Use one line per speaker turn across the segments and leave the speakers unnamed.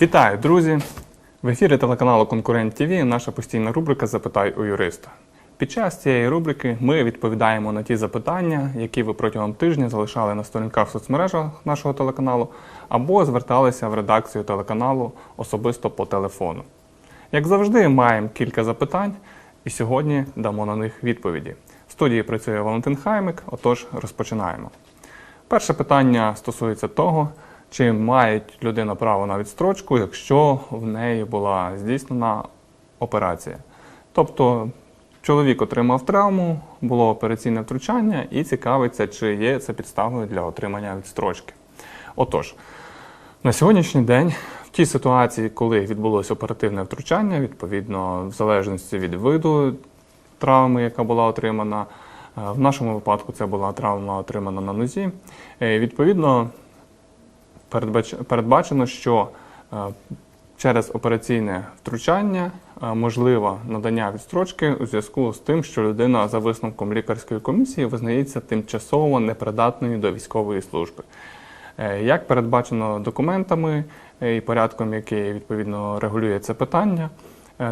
Вітаю, друзі! В ефірі телеканалу Конкурент ТВ наша постійна рубрика Запитай у юриста. Під час цієї рубрики ми відповідаємо на ті запитання, які ви протягом тижня залишали на сторінках в соцмережах нашого телеканалу, або зверталися в редакцію телеканалу особисто по телефону. Як завжди, маємо кілька запитань, і сьогодні дамо на них відповіді. В студії працює Валентин Хаймик, отож розпочинаємо. Перше питання стосується того, чи має людина право на відстрочку, якщо в неї була здійснена операція. Тобто чоловік отримав травму, було операційне втручання і цікавиться, чи є це підставою для отримання відстрочки. Отож, на сьогоднішній день, в тій ситуації, коли відбулося оперативне втручання, відповідно, в залежності від виду травми, яка була отримана, е, в нашому випадку це була травма отримана на нозі. Е, Відповідно, передбачено, що е, через операційне втручання е, можливо надання відстрочки у зв'язку з тим, що людина за висновком лікарської комісії визнається тимчасово непридатною до військової служби. Е, Як передбачено документами і порядком, який відповідно регулює це питання,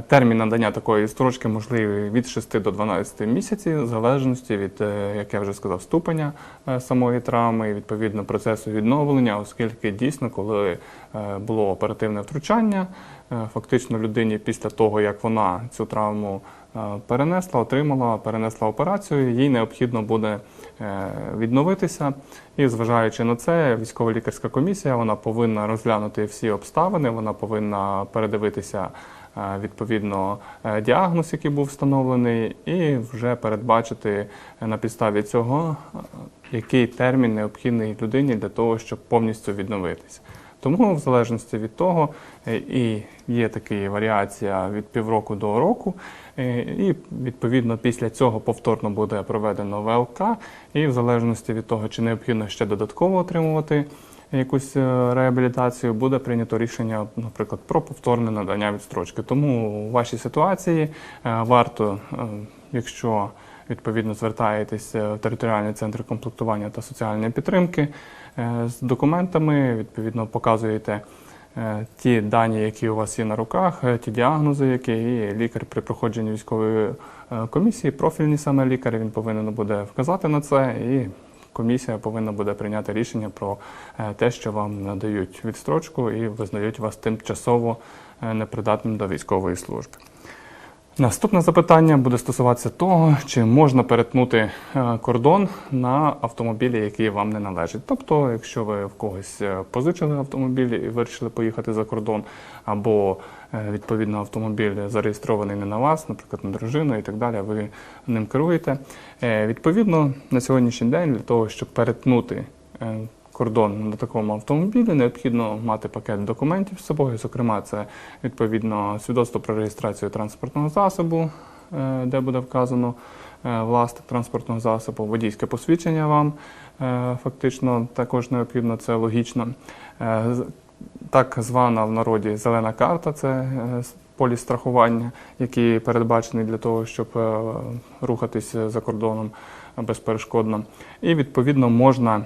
термін надання такої строчки можливий від 6 до 12 місяців, в залежності від, е, як я вже сказав, ступеня е, самої травми відповідно процесу відновлення, оскільки дійсно, коли е, було оперативне втручання, е, фактично людині після того, як вона цю травму е, перенесла, отримала, перенесла операцію, їй необхідно буде е, відновитися. І зважаючи на це, військово-лікарська комісія вона повинна розглянути всі обставини, вона повинна передивитися е, відповідно е, діагноз, який був встановлений, і вже передбачити е, на підставі цього, е, який термін необхідний людині для того, щоб повністю відновитися. Тому, в залежності від того, е, і є така варіація від півроку до року, е, і відповідно після цього повторно буде проведено ВЛК, і в залежності від того, чи необхідно ще додатково отримувати якусь е, реабілітацію, буде прийнято рішення, наприклад, про повторне надання відстрочки. Тому у вашій ситуації е, варто, е, якщо відповідно звертаєтесь в територіальний центр комплектування та соціальної підтримки з документами, відповідно показуєте ті дані, які у вас є на руках, ті діагнози, які і лікар при проходженні військової комісії, профільний саме лікар, він повинен буде вказати на це і. Комісія повинна буде прийняти рішення про е, те, що вам надають відстрочку і визнають вас тимчасово е, непридатним до військової служби. Наступне запитання буде стосуватися того, чи можна перетнути е, кордон на автомобілі, які вам не належать. Тобто, якщо ви в когось е, позичили автомобіль і вирішили поїхати за кордон, або е, відповідно автомобіль зареєстрований не на вас, наприклад, на дружину і так далі, ви ним керуєте. Відповідно, на сьогоднішній день для того, щоб перетнути кордон на такому автомобілі, необхідно мати пакет документів з собою. Зокрема, це відповідно свідоцтво про реєстрацію транспортного засобу, е, де буде вказано е, власник транспортного засобу, водійське посвідчення вам е, фактично також необхідно, це логічно. Так звана в народі зелена карта це поліс страхування, який передбачений для того, щоб рухатись за кордоном безперешкодно. І відповідно можна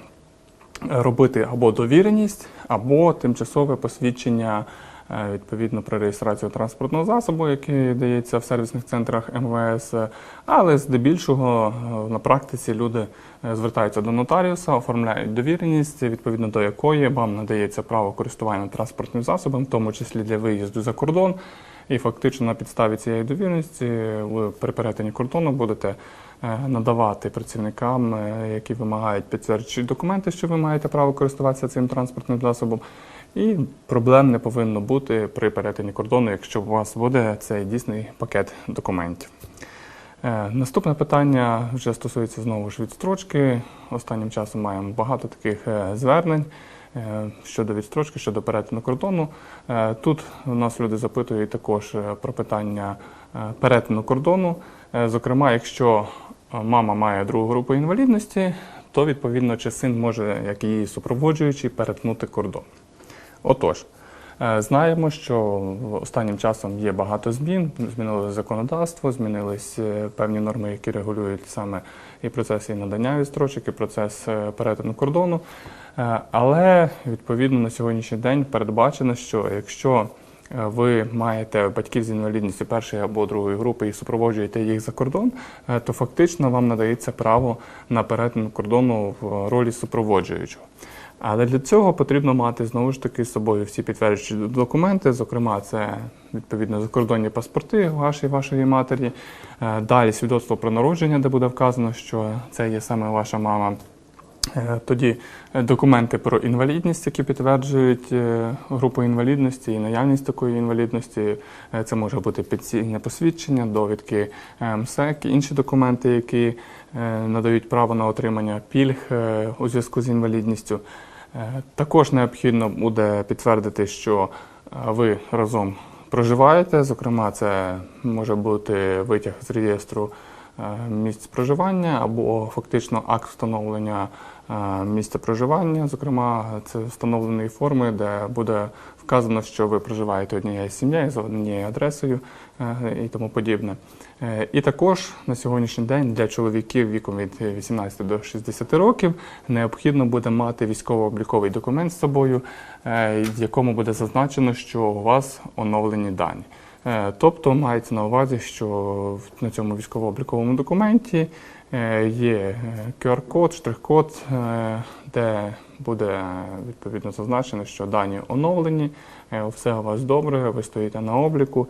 робити або довіреність, або тимчасове посвідчення е, відповідно про реєстрацію транспортного засобу, який дається в сервісних центрах МВС. Але здебільшого е, на практиці люди е, звертаються до нотаріуса, оформляють довіреність, відповідно до якої вам надається право користування транспортним засобом, в тому числі для виїзду за кордон. І фактично на підставі цієї довіреності ви при перетині кордону будете надавати працівникам, е, які вимагають підтверджуючі документи, що ви маєте право користуватися цим транспортним засобом. І проблем не повинно бути при перетині кордону, якщо у вас буде цей дійсний пакет документів. Е, Наступне питання вже стосується знову ж відстрочки. Останнім часом маємо багато таких е, звернень е, щодо відстрочки, щодо перетину кордону. Е, Тут у нас люди запитують також е, про питання е, перетину кордону. Е, Зокрема, якщо е, мама має другу групу інвалідності, то відповідно чи син може, як її супроводжуючий, перетнути кордон. Отож, Е, Знаємо, що останнім часом є багато змін. Змінилося законодавство, змінились е, певні норми, які регулюють саме і процес і надання відстрочок, і процес е, перетину кордону. Але відповідно на сьогоднішній день передбачено, що якщо ви маєте батьків з інвалідністю першої або другої групи і супроводжуєте їх за кордон, е, то фактично вам надається право на перетин кордону в ролі супроводжуючого. Але для цього потрібно мати знову ж таки з собою всі підтверджуючі документи, зокрема, це відповідно закордонні паспорти вашої вашої матері, е, далі свідоцтво про народження, де буде вказано, що це є саме ваша мама. Е, Тоді е, документи про інвалідність, які підтверджують е, групу інвалідності і наявність такої інвалідності. Це може бути пенсійне посвідчення, довідки МСЕК, інші документи, які надають право на отримання пільг у зв'язку з інвалідністю. Також необхідно буде підтвердити, що ви разом проживаєте. Зокрема, це може бути витяг з реєстру місць проживання або фактично акт встановлення е, місця проживання. Зокрема, це встановленої форми, де буде вказано, що ви проживаєте однією сім'єю за однією адресою е, і тому подібне. Е, І також на сьогоднішній день для чоловіків віком від 18 до 60 років необхідно буде мати військово-обліковий документ з собою, в якому буде зазначено, що у вас оновлені дані. Тобто мається на увазі, що на цьому військово-обліковому документі є е, QR-код, штрих-код, е, де буде відповідно зазначено, що дані оновлені, е, все у вас добре, ви стоїте на обліку.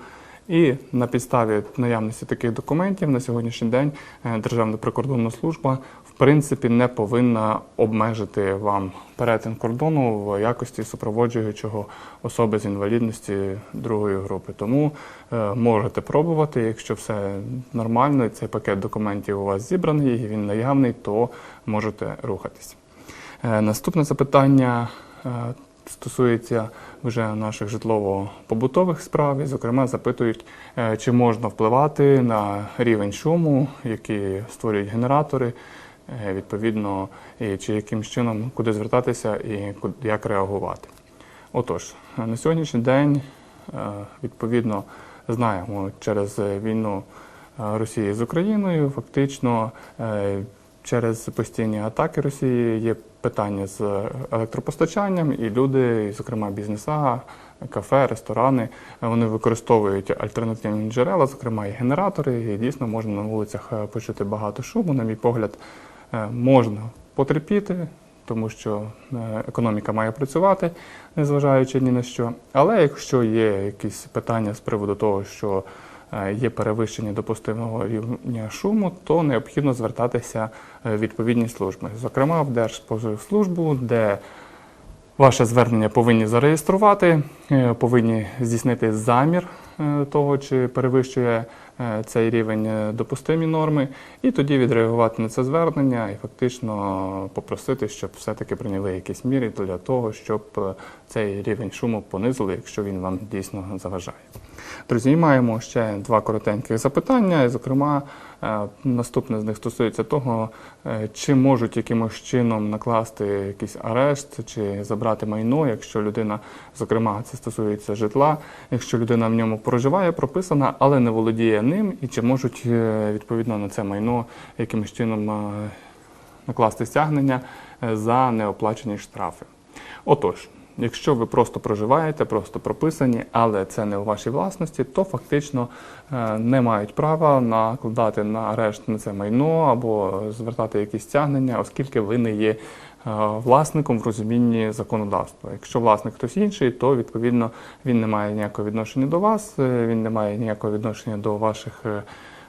І на підставі наявності таких документів на сьогоднішній день е, Державна прикордонна служба принципі не повинна обмежити вам перетин кордону в якості супроводжуючого особи з інвалідності другої групи. Тому е, можете пробувати, якщо все нормально, і цей пакет документів у вас зібраний і він наявний, то можете рухатись. Е, Наступне запитання е, стосується вже наших житлово-побутових справ. І, зокрема, запитують, чи можна впливати на рівень шуму, який створюють генератори, відповідно, і чи яким чином куди звертатися і як реагувати. Отож, е, на сьогоднішній день, е, відповідно, знаємо через е, війну е, Росії з Україною, фактично е, через постійні атаки Росії є питання з електропостачанням, і люди, зокрема бізнеса, кафе, ресторани, е, вони використовують альтернативні джерела, зокрема і генератори. І дійсно можна на вулицях е, почути багато шуму. На мій погляд, е, можна потерпіти, тому що е, економіка має працювати, незважаючи ні на що. Але якщо є якісь питання з приводу того, що е, є перевищення допустимого рівня шуму, то необхідно звертатися е, в відповідні служби, зокрема в Держпоживслужбу, де Ваше звернення повинні зареєструвати, е, повинні здійснити замір е, того, чи перевищує е, цей рівень е, допустимі норми, і тоді відреагувати на це звернення і фактично попросити, щоб все-таки прийняли якісь міри для того, щоб е, цей рівень шуму понизили, якщо він вам дійсно заважає. Друзі, маємо ще два коротеньких запитання. І, зокрема, е, наступне з них стосується того, е, чи можуть якимось чином накласти якийсь арешт чи забрати майно, якщо людина, зокрема, це стосується житла, якщо людина в ньому проживає, прописана, але не володіє ним, і чи можуть е, відповідно на це майно якимось чином е, накласти стягнення е, за неоплачені штрафи. Отож, якщо ви просто проживаєте, просто прописані, але це не у вашій власності, то фактично не мають права накладати на арешт на це майно або звертати якісь стягнення, оскільки ви не є власником в розумінні законодавства. Якщо власник хтось інший, то відповідно він не має ніякого відношення до вас, е, він не має ніякого відношення до ваших. е,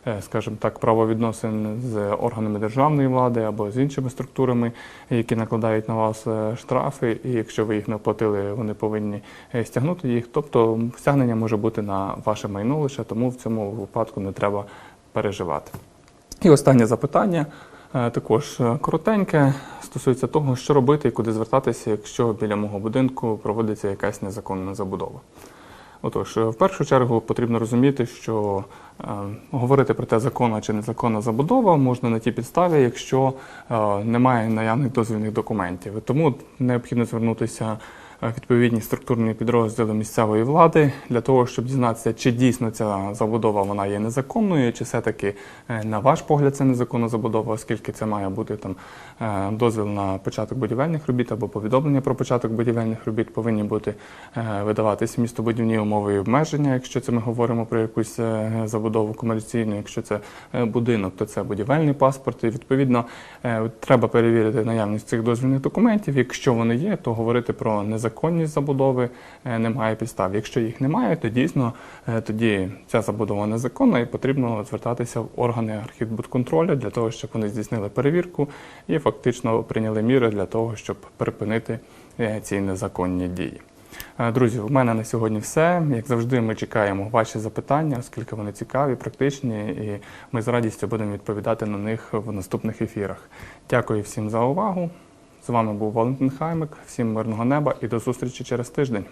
е, скажімо так, правовідносин з органами державної влади або з іншими структурами, які накладають на вас е, штрафи, і якщо ви їх не оплатили, вони повинні е, стягнути їх. Тобто стягнення може бути на ваше майно лише, тому в цьому випадку не треба переживати. І останнє запитання. Е, Також е, коротеньке, стосується того, що робити і куди звертатися, якщо біля мого будинку проводиться якась незаконна забудова. Отож, е, в першу чергу потрібно розуміти, що е, говорити про те, законна чи незаконна забудова можна на тій підставі, якщо е, немає наявних дозвільних документів. Тому необхідно звернутися відповідні структурні підрозділи місцевої влади для того, щоб дізнатися, чи дійсно ця забудова вона є незаконною, чи все-таки е, на ваш погляд це незаконна забудова, оскільки це має бути там е, дозвіл на початок будівельних робіт або повідомлення про початок будівельних робіт повинні бути е, видаватися містобудівні умови і обмеження, якщо це ми говоримо про якусь е, забудову комерційну, якщо це е, будинок, то це будівельний паспорт. І відповідно е, треба перевірити наявність цих дозвільних документів. Якщо вони є, то говорити про незаконність забудови е, немає підстав. Якщо їх немає, то дійсно е, тоді ця забудова незаконна і потрібно звертатися в органи архітбудконтролю для того, щоб вони здійснили перевірку і фактично прийняли міри для того, щоб припинити е, ці незаконні дії. Друзі, в мене на сьогодні все. Як завжди, ми чекаємо ваші запитання, оскільки вони цікаві, практичні, і ми з радістю будемо відповідати на них в наступних ефірах. Дякую всім за увагу. З вами був Валентин Хаймик. Всім мирного неба і до зустрічі через тиждень.